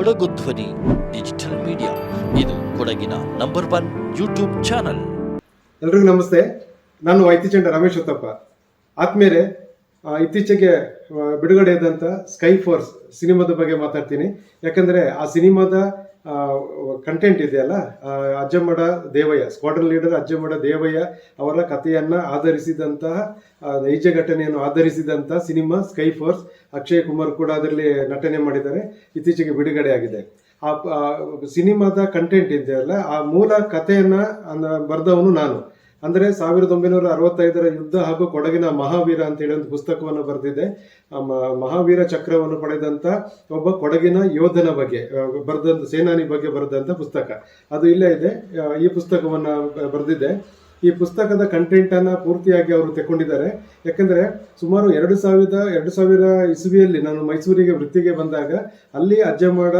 ಕೊಡಗು ಧ್ವನಿ, digital media. ಇದು ಕೊಡಗಿನ ನಂಬರ್ ಒನ್ ಯೂಟ್ಯೂಬ್ ಚಾನಲ್. ಎಲ್ರಿಗೂ ನಮಸ್ತೆ. ನಾನು ವೈತಿಚಂಡ ರಮೇಶ್ ಉತ್ತಪ್ಪ ಆದ್ಮೇಲೆ ಇತ್ತೀಚೆಗೆ ಬಿಡುಗಡೆ ಬಿಡುಗಡೆಯಾದಂಥ ಸ್ಕೈ ಫೋರ್ಸ್ ಸಿನಿಮಾದ ಬಗ್ಗೆ ಮಾತಾಡ್ತೀನಿ. ಯಾಕಂದ್ರೆ ಆ ಸಿನಿಮಾದ ಕಂಟೆಂಟ್ ಇದೆಯಲ್ಲ ಅಜ್ಜಮ್ಮಡ ದೇವಯ್ಯ ಸ್ಕ್ವಾಡ್ರನ್ ಲೀಡರ್ ಅಜ್ಜಮ್ಮಡ ದೇವಯ್ಯ ಅವರ ಕಥೆಯನ್ನು ಆಧರಿಸಿದಂತಹ ನೈಜ ಘಟನೆಯನ್ನು ಆಧರಿಸಿದಂತಹ cinema sky force Akshay Kumar ಕೂಡ ಅದರಲ್ಲಿ ನಟನೆ ಮಾಡಿದ್ದಾರೆ. ಇತ್ತೀಚೆಗೆ ಬಿಡುಗಡೆಯಾಗಿದೆ ಆ ಸಿನಿಮಾದ ಕಂಟೆಂಟ್ ಇದೆಯಲ್ಲ, ಆ ಮೂಲ ಕಥೆಯನ್ನು ಬರೆದವನು ನಾನು. ಅಂದರೆ ಸಾವಿರದ ಒಂಬೈನೂರ ಅರವತ್ತೈದರ ಯುದ್ಧ ಹಾಗೂ ಕೊಡಗಿನ ಮಹಾವೀರ ಅಂತೇಳಿ ಒಂದು ಪುಸ್ತಕವನ್ನು ಮ- ಮಹಾವೀರ ಚಕ್ರವನ್ನು ಪಡೆದಂತ ಒಬ್ಬ ಕೊಡಗಿನ ಯೋಧನ ಬಗ್ಗೆ ಬರೆದಂತ ಸೇನಾನಿ ಬಗ್ಗೆ ಬರೆದಂತ ಪುಸ್ತಕ. ಅದು ಇಲ್ಲೇ ಇದೆ. ಈ ಪುಸ್ತಕವನ್ನು ಬರೆದಿದ್ದೆ. ಈ ಪುಸ್ತಕದ ಕಂಟೆಂಟನ್ನು ಪೂರ್ತಿಯಾಗಿ ಅವರು ತೆಕ್ಕೊಂಡಿದ್ದಾರೆ. ಯಾಕಂದರೆ ಸುಮಾರು ಎರಡು ಸಾವಿರದ, ಎರಡು ಸಾವಿರ ಇಸುವಿಯಲ್ಲಿ ನಾನು ಮೈಸೂರಿಗೆ ವೃತ್ತಿಗೆ ಬಂದಾಗ, ಅಲ್ಲಿ ಅಜ್ಜಮಾಡ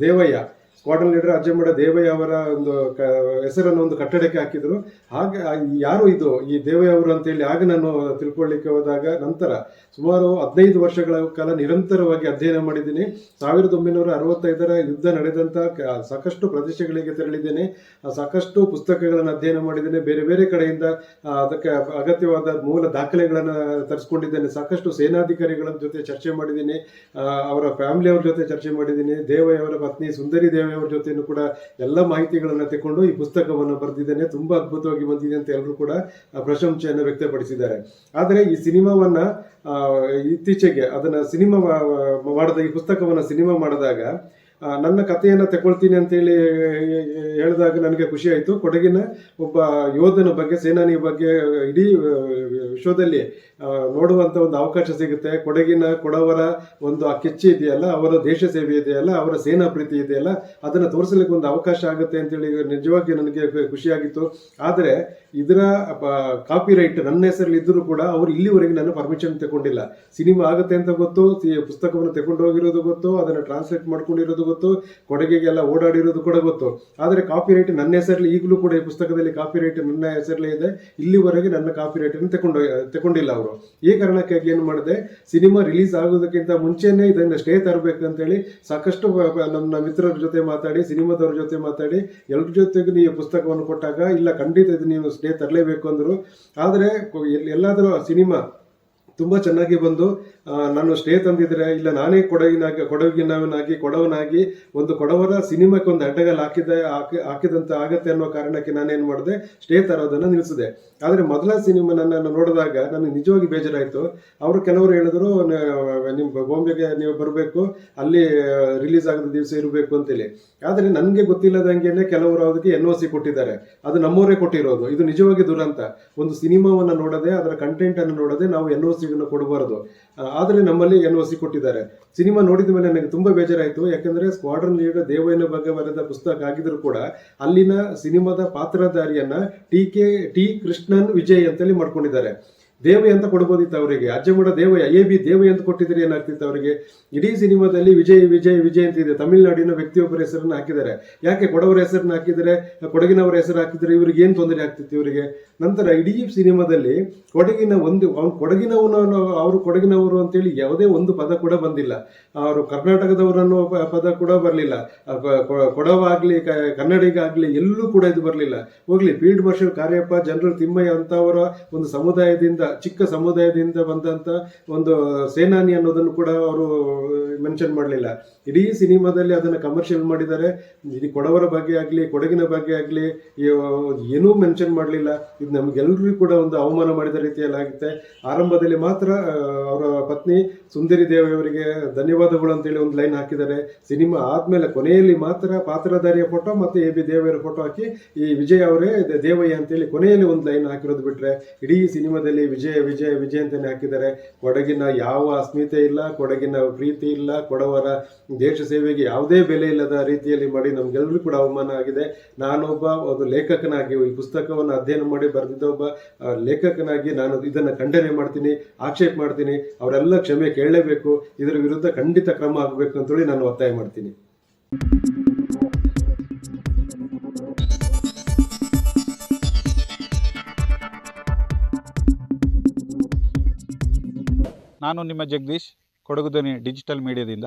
ದೇವಯ್ಯ ಸ್ಕ್ವಾಡನ್ ಲೀಡರ್ ಅಜ್ಜಮ್ಮಡ ದೇವಯ್ಯ ಅವರ ಒಂದು ಕ, ಹೆಸರನ್ನು ಒಂದು ಕಟ್ಟಡಕ್ಕೆ ಹಾಕಿದ್ರು. ಹಾಗೆ ಯಾರು ಇದು? ಈ ದೇವಯ್ಯ ಅವರು ಅಂತೇಳಿ ಆಗ ನಾನು ತಿಳ್ಕೊಳ್ಳಿಕ್ಕೆ ಹೋದಾಗ ನಂತರ ಸುಮಾರು ಹದಿನೈದು ವರ್ಷಗಳ ಕಾಲ ನಿರಂತರವಾಗಿ ಅಧ್ಯಯನ ಮಾಡಿದ್ದೀನಿ. ಸಾವಿರದ ಒಂಬೈನೂರ ಅರವತ್ತೈದರ ಯುದ್ಧ ನಡೆದಂತಹ ಸಾಕಷ್ಟು ಪ್ರದೇಶಗಳಿಗೆ ತೆರಳಿದ್ದೇನೆ. ಸಾಕಷ್ಟು ಪುಸ್ತಕಗಳನ್ನು ಅಧ್ಯಯನ ಮಾಡಿದ್ದೇನೆ. ಬೇರೆ ಬೇರೆ ಕಡೆಯಿಂದ ಅದಕ್ಕೆ ಅಗತ್ಯವಾದ ಮೂಲ ದಾಖಲೆಗಳನ್ನು ತರಿಸ್ಕೊಂಡಿದ್ದೇನೆ. ಸಾಕಷ್ಟು ಸೇನಾಧಿಕಾರಿಗಳ ಜೊತೆ ಚರ್ಚೆ ಮಾಡಿದ್ದೀನಿ. ಅವರ ಫ್ಯಾಮಿಲಿ ಅವ್ರ ಜೊತೆ ಚರ್ಚೆ ಮಾಡಿದ್ದೀನಿ. ದೇವಯ್ಯ ಪತ್ನಿ ಸುಂದರಿ ದೇವಯ್ಯ ಅವರ ಜೊತೆನೂ ಕೂಡ ಎಲ್ಲ ಮಾಹಿತಿಗಳನ್ನು ತಗೊಂಡು ಈ ಪುಸ್ತಕವನ್ನು ಬರೆದಿದ್ದೇನೆ. ತುಂಬಾ ಅದ್ಭುತವಾಗಿ ಬಂದಿದೆ ಅಂತ ಎಲ್ಲರೂ ಕೂಡ ಪ್ರಶಂಸೆಯನ್ನು ವ್ಯಕ್ತಪಡಿಸಿದ್ದಾರೆ. ಆದರೆ ಈ ಸಿನಿಮಾವನ್ನ ಇತ್ತೀಚೆಗೆ ಅದನ್ನ ಸಿನಿಮಾ ಮಾಡಿದ, ಈ ಪುಸ್ತಕವನ್ನ ಸಿನಿಮಾ ಮಾಡಿದಾಗ ನನ್ನ ಕಥೆಯನ್ನು ತಗೊಳ್ತೀನಿ ಅಂತೇಳಿ ಹೇಳಿದಾಗ ನನಗೆ ಖುಷಿ ಆಯಿತು. ಕೊಡಗಿನ ಒಬ್ಬ ಯೋಧನ ಬಗ್ಗೆ, ಸೇನಾನಿಯ ಬಗ್ಗೆ ಇಡೀ ವಿಶ್ವದಲ್ಲಿ ನೋಡುವಂಥ ಒಂದು ಅವಕಾಶ ಸಿಗುತ್ತೆ. ಕೊಡಗಿನ ಕೊಡವರ ಒಂದು ಆ ಕೆಚ್ಚಿ ಇದೆಯಲ್ಲ, ಅವರ ದೇಶ ಸೇವೆ ಇದೆಯಲ್ಲ, ಅವರ ಸೇನಾ ಪ್ರೀತಿ ಇದೆಯಲ್ಲ, ಅದನ್ನು ತೋರಿಸಲಿಕ್ಕೆ ಒಂದು ಅವಕಾಶ ಆಗುತ್ತೆ ಅಂತೇಳಿ ನಿಜವಾಗಿ ನನಗೆ ಖುಷಿಯಾಗಿತ್ತು ಆದರೆ ಇದರ ಕಾಪಿ ರೈಟ್ ನನ್ನ ಹೆಸರಲ್ಲಿ ಇದ್ದರೂ ಕೂಡ ಅವರು ಇಲ್ಲಿವರೆಗೆ ನಾನು ಪರ್ಮಿಷನ್ ತಗೊಂಡಿಲ್ಲ. ಸಿನಿಮಾ ಆಗುತ್ತೆ ಅಂತ ಗೊತ್ತು ಪುಸ್ತಕವನ್ನು ತಗೊಂಡು ಹೋಗಿರೋದು ಗೊತ್ತು, ಅದನ್ನು ಟ್ರಾನ್ಸ್ಲೇಟ್ ಮಾಡ್ಕೊಂಡಿರೋದು ಗೊತ್ತು, ಕೊಡಗಿಗೆಲ್ಲ ಓಡಾಡಿರೋದು ಕೂಡ ಗೊತ್ತು. ಆದರೆ ಕಾಪಿ ರೈಟ್ ನನ್ನ ಹೆಸರಲ್ಲಿ ಈಗಲೂ ಕೂಡ ಈ ಪುಸ್ತಕದಲ್ಲಿ ಕಾಪಿ ರೈಟ್ ನನ್ನ ಹೆಸರಲ್ಲೇ ಇದೆ. ಇಲ್ಲಿವರೆಗೆ ನನ್ನ ಕಾಪಿ ರೈಟನ್ನು ತಗೊಂಡು ತಗೊಂಡಿಲ್ಲ ಅವರು. ಈ ಕಾರಣಕ್ಕಾಗಿ ಏನು ಮಾಡಿದೆ? ಸಿನಿಮಾ ರಿಲೀಸ್ ಆಗೋದಕ್ಕಿಂತ ಮುಂಚೆನೇ ಇದನ್ನು ಸ್ಟೇ ತರಬೇಕಂತೇಳಿ ಸಾಕಷ್ಟು ಬ- ಬ- ನಮ್ಮ ಮಿತ್ರರ ಜೊತೆ ಮಾತಾಡಿ, ಸಿನಿಮಾದವ್ರ ಜೊತೆ ಮಾತಾಡಿ ಎಲ್ಲರ ಜೊತೆಗೂ ನೀವು ಪುಸ್ತಕವನ್ನು ಕೊಟ್ಟಾಗ, ಇಲ್ಲ ಖಂಡಿತ ಇದು ನೀವು ಸ್ಟೇ ತರಲೇಬೇಕು ಅಂದರು. ಆದರೆ ಎಲ್ಲಾದರೂ ಸಿನಿಮಾ ತುಂಬ ಚೆನ್ನಾಗಿ ಬಂದು ನಾನು ಸ್ಟೇ ತಂದಿದ್ರೆ, ಇಲ್ಲ ನಾನೇ ಕೊಡಗಿನಾಗಿ, ಕೊಡಗಿನವನಾಗಿ, ಕೊಡವನಾಗಿ, ಒಂದು ಕೊಡವರ ಸಿನಿಮಾಕ್ಕೆ ಒಂದು ಅಡ್ಡಗಲ್ ಹಾಕಿದ, ಹಾಕಿ, ಹಾಕಿದಂತ ಆಗತ್ತೆ ಅನ್ನೋ ಕಾರಣಕ್ಕೆ ನಾನೇನು ಮಾಡಿದೆ ಸ್ಟೇ ತರೋದನ್ನು ನಿಲ್ಲಿಸಿದೆ ಆದರೆ ಮೊದಲ ಸಿನಿಮಾ ನನ್ನನ್ನು ನೋಡಿದಾಗ ನನಗೆ ನಿಜವಾಗಿ ಬೇಜಾರಾಯಿತು. ಅವರು ಕೆಲವರು ಹೇಳಿದ್ರು ನಿಮ್ಮ ಬಾಂಬೆಗೆ ನೀವು ಬರಬೇಕು, ಅಲ್ಲಿ ರಿಲೀಸ್ ಆಗದ ದಿವಸ ಇರಬೇಕು ಅಂತೇಳಿ. ಆದರೆ ನನಗೆ ಗೊತ್ತಿಲ್ಲದಂಗೆನೆ ಕೆಲವರು ಅದಕ್ಕೆ ಎನ್ ಒ ಸಿ ಕೊಟ್ಟಿದ್ದಾರೆ. ಅದು ನಮ್ಮವರೇ ಕೊಟ್ಟಿರೋದು. ಇದು ನಿಜವಾಗಿ ದುರಂತ. ಒಂದು ಸಿನಿಮಾವನ್ನು ನೋಡದೆ, ಅದರ ಕಂಟೆಂಟ್ ಅನ್ನು ನೋಡದೆ ನಾವು ಎನ್ ಒ ಸಿಗಳನ್ನು ಕೊಡಬಾರದು. ಆದರೆ ನಮ್ಮಲ್ಲಿ ಎನ್ ಒ ಸಿ ಕೊಟ್ಟಿದ್ದಾರೆ. ಸಿನಿಮಾ ನೋಡಿದ ಮೇಲೆ ನನಗೆ ತುಂಬಾ ಬೇಜಾರಾಯಿತು. ಯಾಕಂದ್ರೆ ಸ್ಕ್ವಾಡ್ರನ್ ಲೀಡರ್ ದೇವಯ್ಯನ ಬಗ್ಗೆ ಬರೆದ ಪುಸ್ತಕ ಆಗಿದ್ರು ಕೂಡ ಅಲ್ಲಿನ ಸಿನಿಮಾದ ಪಾತ್ರಧಾರಿಯನ್ನ T K, T Krishnan Vijay ಅಂತೇಳಿ ಮಾಡ್ಕೊಂಡಿದ್ದಾರೆ. ದೇವಯ್ಯ ಅಂತ ಕೊಡ್ಬೋದಿತ್ತು ಅವರಿಗೆ. ಅಜ್ಜಮೂಡ ದೇವಯ್ಯ ಎ ಬಿ ದೇವಯ್ಯ ಅಂತ ಕೊಟ್ಟಿದ್ರೆ ಏನಾಗ್ತಿತ್ತು ಅವರಿಗೆ. ಇಡೀ ಸಿನಿಮಾದಲ್ಲಿ ವಿಜಯ್ ವಿಜಯ್ ವಿಜಯ್ ಅಂತ ಇದೆ. ತಮಿಳುನಾಡಿನ ವ್ಯಕ್ತಿಯೊಬ್ಬರ ಹೆಸರನ್ನ ಹಾಕಿದ್ದಾರೆ. ಯಾಕೆ ಕೊಡವರ ಹೆಸರನ್ನ ಹಾಕಿದರೆ ಕೊಡಗಿನವರ ಹೆಸರು ಹಾಕಿದರೆ ಇವ್ರಿಗೆ ಏನು ತೊಂದರೆ ಆಗ್ತಿತ್ತು ಇವರಿಗೆ? ನಂತರ ಇಡೀ ಸಿನಿಮಾದಲ್ಲಿ ಕೊಡಗಿನ ಒಂದು, ಅವ್ನು ಕೊಡಗಿನವನು, ಅವರು ಕೊಡಗಿನವರು ಅಂತೇಳಿ ಯಾವುದೇ ಒಂದು ಪದ ಕೂಡ ಬಂದಿಲ್ಲ. ಅವರು ಕರ್ನಾಟಕದವರು ಅನ್ನೋ ಪದ ಕೂಡ ಬರಲಿಲ್ಲ. ಕೊಡವಾಗಲಿ ಕನ್ನಡಿಗಾಗ್ಲಿ ಎಲ್ಲೂ ಕೂಡ ಇದು ಬರಲಿಲ್ಲ. ಹೋಗ್ಲಿ field marshal Cariappa, general Thimayya ಅಂತವರ ಒಂದು ಸಮುದಾಯದಿಂದ ಚಿಕ್ಕ ಸಮುದಾಯದಿಂದ ಬಂದಂತ ಒಂದು ಸೇನಾನಿ ಅನ್ನೋದನ್ನು ಕೂಡ ಅವರು ಮೆನ್ಷನ್ ಮಾಡಲಿಲ್ಲ. ಇಡೀ ಸಿನಿಮಾದಲ್ಲಿ ಅದನ್ನು ಕಮರ್ಷಿಯಲ್ ಮಾಡಿದ್ದಾರೆ. ಇದು ಕೊಡವರ ಬಗ್ಗೆ ಆಗಲಿ, ಕೊಡಗಿನ ಬಗ್ಗೆ ಆಗಲಿ ಏನೂ ಮೆನ್ಷನ್ ಮಾಡಲಿಲ್ಲ. ಇದು ನಮಗೆಲ್ಲರಿಗೂ ಕೂಡ ಒಂದು ಅವಮಾನ ಮಾಡಿದ ರೀತಿಯಲ್ಲಿ ಆಗುತ್ತೆ. ಆರಂಭದಲ್ಲಿ ಮಾತ್ರ ಅವರ ಪತ್ನಿ ಸುಂದರಿ ದೇವಿಯವರಿಗೆ ಧನ್ಯವಾದಗಳು ಅಂತೇಳಿ ಒಂದು ಲೈನ್ ಹಾಕಿದ್ದಾರೆ. ಸಿನಿಮಾ ಆದಮೇಲೆ ಕೊನೆಯಲ್ಲಿ ಮಾತ್ರ ಪಾತ್ರಧಾರಿಯ ಫೋಟೋ ಮತ್ತು ಎ ಬಿ ದೇವರ ಫೋಟೋ ಹಾಕಿ, ಈ ವಿಜಯ್ ಅವರೇ ದೇವಯ್ಯ ಅಂತೇಳಿ ಕೊನೆಯಲ್ಲಿ ಒಂದು ಲೈನ್ ಹಾಕಿರೋದು ಬಿಟ್ಟರೆ ಇಡೀ ಸಿನಿಮಾದಲ್ಲಿ ವಿಜಯ ವಿಜಯ ವಿಜಯ ಅಂತಲೇ ಹಾಕಿದ್ದಾರೆ. ಕೊಡಗಿನ ಯಾವ ಅಸ್ಮಿತೆ ಇಲ್ಲ, ಕೊಡಗಿನ ಪ್ರೀತಿ ಇಲ್ಲ, ಕೊಡವರ ದೇಶ ಸೇವೆಗೆ ಯಾವುದೇ ಬೆಲೆ ಇಲ್ಲದ ರೀತಿಯಲ್ಲಿ ಮಾಡಿ ನಮ್ಗೆಲ್ಲರಿಗೂ ಕೂಡ ಅವಮಾನ ಆಗಿದೆ. ನಾನೊಬ್ಬ ಒಂದು ಲೇಖಕನಾಗಿ ಈ ಪುಸ್ತಕವನ್ನು ಅಧ್ಯಯನ ಮಾಡಿ ಬರೆದಿದ್ದ ಒಬ್ಬ ಲೇಖಕನಾಗಿ ನಾನು ಇದನ್ನು ಖಂಡನೆ ಮಾಡ್ತೀನಿ, ಆಕ್ಷೇಪ ಮಾಡ್ತೀನಿ, ಅವರೆಲ್ಲ ಕ್ಷಮೆ ಕೇಳಲೇಬೇಕು, ಇದರ ವಿರುದ್ಧ ಖಂಡಿತ ಕ್ರಮ ಆಗಬೇಕು ಅಂತೇಳಿ ನಾನು ಒತ್ತಾಯ ಮಾಡ್ತೀನಿ. ನಾನು ನಿಮ್ಮ ಜಗದೀಶ್ ಕೊಡಗುದನಿ ಡಿಜಿಟಲ್ ಮೀಡಿಯಾದಿಂದ.